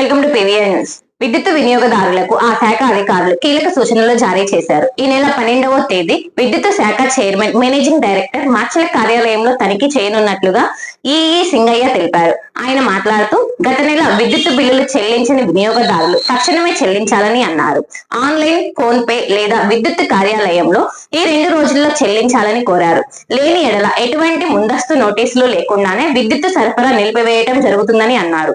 Welcome to PVR news. విద్యుత్ వినియోగదారులకు ఆ శాఖ అధికారులు కీలక సూచనలు జారీ చేశారు. ఈ నెల పన్నెండవ తేదీ విద్యుత్ శాఖ చైర్మన్ మేనేజింగ్ డైరెక్టర్ మార్చల కార్యాలయంలో తనిఖీ చేయనున్నట్లుగా ఈఈ సింగయ్య తెలిపారు. ఆయన మాట్లాడుతూ గత నెల విద్యుత్ బిల్లులు చెల్లించని వినియోగదారులు తక్షణమే చెల్లించాలని అన్నారు. ఆన్లైన్ ఫోన్ పే లేదా విద్యుత్ కార్యాలయంలో ఈ రెండు రోజుల్లో చెల్లించాలని కోరారు. లేని ఎడల ఎటువంటి ముందస్తు నోటీసులు లేకుండానే విద్యుత్ సరఫరా నిలిపివేయడం జరుగుతుందని అన్నారు.